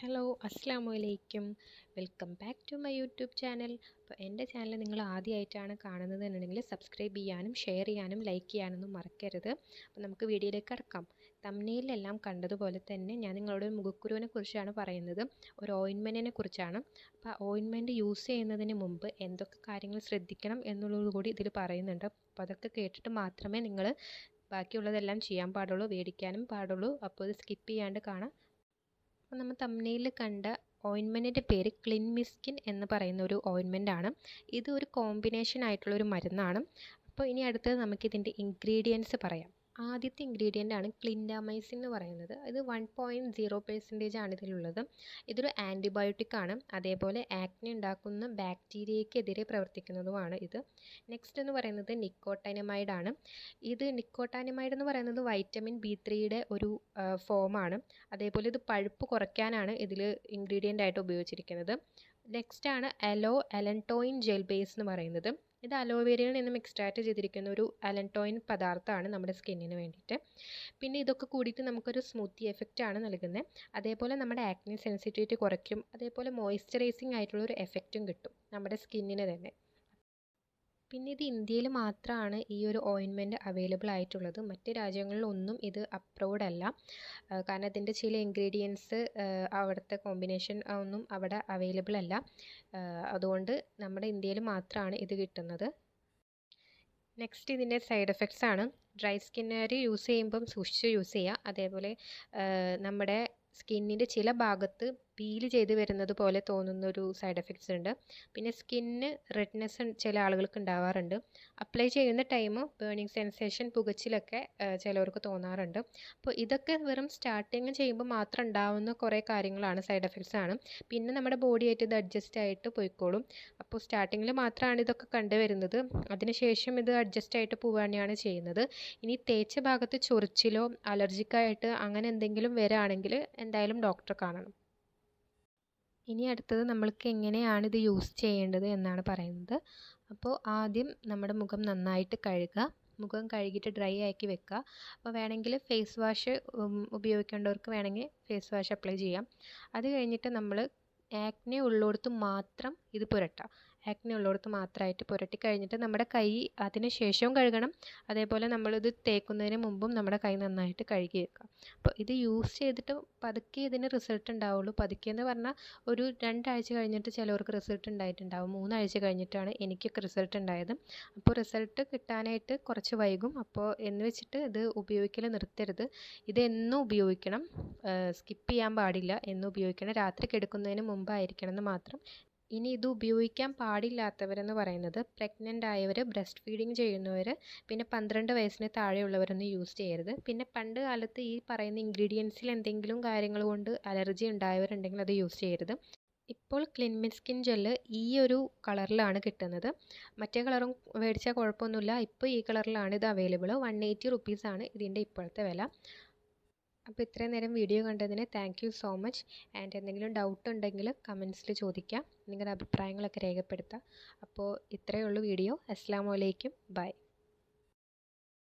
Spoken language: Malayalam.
ഹലോ അസ്സാം വലൈക്കും welcome back to my YouTube channel അപ്പോൾ എന്റെ ചാനൽ നിങ്ങൾ ആദ്യമായിട്ടാണ് കാണുന്നത് എന്നുണ്ടെങ്കിൽ സബ്സ്ക്രൈബ് ചെയ്യാനും ഷെയർ ചെയ്യാനും ലൈക്ക് ചെയ്യാനൊന്നും മറക്കരുത്. അപ്പോൾ നമുക്ക് വീഡിയോയിലേക്ക് കടക്കാം. തമ്മിലെല്ലാം കണ്ടതുപോലെ തന്നെ ഞാൻ നിങ്ങളോട് മുഖക്കുരുവിനെ കുറിച്ചാണ് പറയുന്നത്. ഒരു ഓയിൻമെന്റിനെ കുറിച്ചാണ്. അപ്പോൾ ഓയിൻമെന്റ് യൂസ് ചെയ്യുന്നതിന് മുമ്പ് എന്തൊക്കെ കാര്യങ്ങൾ ശ്രദ്ധിക്കണം എന്നുള്ളത് കൂടി ഇതിൽ പറയുന്നുണ്ട്. അപ്പോൾ അതൊക്കെ കേട്ടിട്ട് മാത്രമേ നിങ്ങൾ ബാക്കിയുള്ളതെല്ലാം ചെയ്യാൻ പാടുള്ളൂ മേടിക്കാനും പാടുള്ളൂ. അപ്പോൾ ഇത് സ്കിപ്പ് ചെയ്യാണ്ട് കാണാം. അപ്പോൾ നമ്മൾ തമ്മിൽ കണ്ട ഓയിൻമെന്റിന്റെ പേര് ക്ലിൻമിസ്കിൻ എന്ന് പറയുന്ന ഒരു ഓയിൻമെന്റ് ആണ്. ഇത് ഒരു കോമ്പിനേഷൻ ആയിട്ടുള്ള ഒരു മരുന്നാണ്. അപ്പോൾ ഇനി അടുത്തത് നമുക്കിതിന്റെ ഇൻഗ്രീഡിയൻസ് പറയാം. ആദ്യത്തെ ഇൻഗ്രീഡിയന്റ് ആണ് ക്ലിൻഡാമൈസിൻ എന്ന് പറയുന്നത്. ഇത് വൺ പോയിന്റ് സീറോ പെർസെന്റേജ് ആണ് ഇതിലുള്ളത്. ഇതൊരു ആന്റിബയോട്ടിക് ആണ്. അതേപോലെ ആക്നെ ഉണ്ടാക്കുന്ന ബാക്ടീരിയയ്ക്കെതിരെ പ്രവർത്തിക്കുന്നതുമാണ് ഇത്. നെക്സ്റ്റ് എന്ന് പറയുന്നത് നിക്കോട്ടൈനമൈഡ് ആണ്. ഇത് നിക്കോട്ടൈനമൈഡ് എന്ന് പറയുന്നത് വൈറ്റമിൻ ബി ത്രീയുടെ ഒരു ഫോമാണ് അതേപോലെ ഇത് പഴുപ്പ് കുറയ്ക്കാനാണ് ഇതിൽ ഇൻഗ്രീഡിയന്റ് ആയിട്ട് ഉപയോഗിച്ചിരിക്കുന്നത്. നെക്സ്റ്റ് ആണ് അലോ അലൻടോയിൻ ജെൽ ബേസ് എന്ന് പറയുന്നത്. ഇത് അലോവേരയിൽ നിന്നും എക്സ്ട്രാക്റ്റ് ചെയ്തിരിക്കുന്ന ഒരു അലൻടോയിൻ പദാർത്ഥമാണ് നമ്മുടെ സ്കിന്നിന് വേണ്ടിയിട്ട്. പിന്നെ ഇതൊക്കെ കൂടിയിട്ട് നമുക്കൊരു സ്മൂത്തി എഫക്റ്റ് ആണ് നൽകുന്നത് അതേപോലെ നമ്മുടെ ആക്നി സെൻസിറ്റിവിറ്റി കുറയ്ക്കും. അതേപോലെ മോയ്സ്ചറൈസിങ് ആയിട്ടുള്ള ഒരു എഫക്റ്റും കിട്ടും നമ്മുടെ സ്കിന്നിന് തന്നെ. പിന്നെ ഇത് ഇന്ത്യയിൽ മാത്രമാണ് ഈ ഒരു ഓയിൻമെന്റ് അവൈലബിൾ ആയിട്ടുള്ളത്. മറ്റ് രാജ്യങ്ങളിലൊന്നും ഇത് അപ്രൂവ്ഡ് അല്ല. കാരണം ഇതിന്റെ ചില ഇൻഗ്രീഡിയൻസ് അവിടുത്തെ കോമ്പിനേഷൻ ഒന്നും അവിടെ അവൈലബിൾ അല്ല. അതുകൊണ്ട് നമ്മുടെ ഇന്ത്യയിൽ മാത്രമാണ് ഇത് കിട്ടുന്നത്. നെക്സ്റ്റ് ഇതിന്റെ സൈഡ് എഫക്ട്സ് ആണ്. ഡ്രൈ സ്കിന്നുകാർ യൂസ് ചെയ്യുമ്പം സൂക്ഷിച്ച് യൂസ് ചെയ്യുക. അതേപോലെ നമ്മുടെ സ്കിന്നിന്റെ ചില ഭാഗത്ത് പീൽ ചെയ്ത് വരുന്നത് പോലെ തോന്നുന്ന ഒരു സൈഡ് എഫക്ട്സ് ഉണ്ട്. പിന്നെ സ്കിന്ന് റെഡ്നെസ് ചില ആളുകൾക്ക് ഉണ്ടാവാറുണ്ട്. അപ്ലൈ ചെയ്യുന്ന ടൈം ബേണിംഗ് സെൻസേഷൻ പുകച്ചിലൊക്കെ ചിലവർക്ക് തോന്നാറുണ്ട്. അപ്പോൾ ഇതൊക്കെ വെറും സ്റ്റാർട്ടിങ് ചെയ്യുമ്പോൾ മാത്രം ഉണ്ടാവുന്ന കുറേ കാര്യങ്ങളാണ് സൈഡ് എഫക്ട്സ് ആണ്. പിന്നെ നമ്മുടെ ബോഡി ആയിട്ട് ഇത് അഡ്ജസ്റ്റ് ആയിട്ട് പോയിക്കോളും. അപ്പോൾ സ്റ്റാർട്ടിങ്ങിൽ മാത്രമാണ് ഇതൊക്കെ കണ്ടുവരുന്നത് അതിനുശേഷം ഇത് അഡ്ജസ്റ്റ് ആയിട്ട് പോവുകയാണ് ചെയ്യുന്നത്. ഇനി തേച്ച ഭാഗത്ത് ചൊറിച്ചിലോ അലർജിക്കായിട്ട് അങ്ങനെ എന്തെങ്കിലും വരാണെങ്കിൽ എന്തായാലും ഡോക്ടറെ കാണണം. ഇനി അടുത്തത് നമ്മൾക്ക് എങ്ങനെയാണ് ഇത് യൂസ് ചെയ്യേണ്ടത് എന്നാണ് പറയുന്നത്. അപ്പോൾ ആദ്യം നമ്മുടെ മുഖം നന്നായിട്ട് കഴുകുക. മുഖം കഴുകിയിട്ട് ഡ്രൈ ആക്കി വെക്കുക. അപ്പോൾ വേണമെങ്കിൽ ഫേസ് വാഷ് ഉപയോഗിക്കേണ്ടവർക്ക് വേണമെങ്കിൽ ഫേസ് വാഷ് അപ്ലൈ ചെയ്യാം. അത് കഴിഞ്ഞിട്ട് നമ്മൾ ആക്നെ ഉള്ളിടത്ത് മാത്രം ഇത് പുരട്ടാം ആക്നെ ഉള്ളിടത്ത് മാത്രമായിട്ട് പുരട്ടി കഴിഞ്ഞിട്ട് നമ്മുടെ കൈ അതിന് ശേഷവും കഴുകണം. അതേപോലെ നമ്മളിത് തേക്കുന്നതിന് മുമ്പും നമ്മുടെ കൈ നന്നായിട്ട് കഴുകി വെക്കുക അപ്പോൾ ഇത് യൂസ് ചെയ്തിട്ട് പതുക്കെ ഇതിന് റിസൾട്ട് ഉണ്ടാവുള്ളൂ. പതുക്കെ എന്ന് പറഞ്ഞാൽ ഒരു രണ്ടാഴ്ച കഴിഞ്ഞിട്ട് ചിലവർക്ക് റിസൾട്ട് ഉണ്ടായിട്ടുണ്ടാവും. മൂന്നാഴ്ച കഴിഞ്ഞിട്ടാണ് എനിക്കൊക്കെ റിസൾട്ട് ഉണ്ടായത്. അപ്പോൾ റിസൾട്ട് കിട്ടാനായിട്ട് കുറച്ച് വൈകും. അപ്പോൾ എന്ന് വെച്ചിട്ട് ഇത് ഉപയോഗിക്കൽ നിർത്തരുത്. ഇത് ഉപയോഗിക്കണം. സ്കിപ്പ് ചെയ്യാൻ പാടില്ല. എന്നും ഉപയോഗിക്കണം. രാത്രി കിടക്കുന്നതിന് മുമ്പായിരിക്കണം എന്ന് മാത്രം ഇനി ഇത് ഉപയോഗിക്കാൻ പാടില്ലാത്തവരെന്ന് പറയുന്നത് പ്രഗ്നന്റ് ആയവർ ബ്രസ്റ്റ് ഫീഡിങ് ചെയ്യുന്നവർ പിന്നെ പന്ത്രണ്ട് വയസ്സിന് താഴെയുള്ളവരൊന്നും യൂസ് ചെയ്യരുത്. പിന്നെ പണ്ട് കാലത്ത് ഈ പറയുന്ന ഇൻഗ്രീഡിയൻസിൽ എന്തെങ്കിലും കാര്യങ്ങൾ കൊണ്ട് അലർജി ഉണ്ടായവരുണ്ടെങ്കിൽ അത് യൂസ് ചെയ്യരുത്. ഇപ്പോൾ ക്ലിൻമിൻ സ്കിൻ ജെല്ല് ഈ ഒരു കളറിലാണ് കിട്ടുന്നത്. മറ്റേ കളറും മേടിച്ചാൽ കുഴപ്പമൊന്നുമില്ല. ഇപ്പോൾ ഈ കളറിലാണ് ഇത് അവൈലബിൾ വൺ എയ്റ്റി റുപ്പീസാണ് ഇതിന്റെ ഇപ്പോഴത്തെ വില. അപ്പോൾ ഇത്രയും നേരം വീഡിയോ കണ്ടതിന് thank you so much and എന്തെങ്കിലും ഡൗട്ട് ഉണ്ടെങ്കിൽ കമൻസിൽ ചോദിക്കാം. നിങ്ങളുടെ അഭിപ്രായങ്ങളൊക്കെ രേഖപ്പെടുത്താം. അപ്പോൾ ഇത്രയേ ഉള്ളൂ വീഡിയോ. അസ്സാം വലൈക്കും ബൈ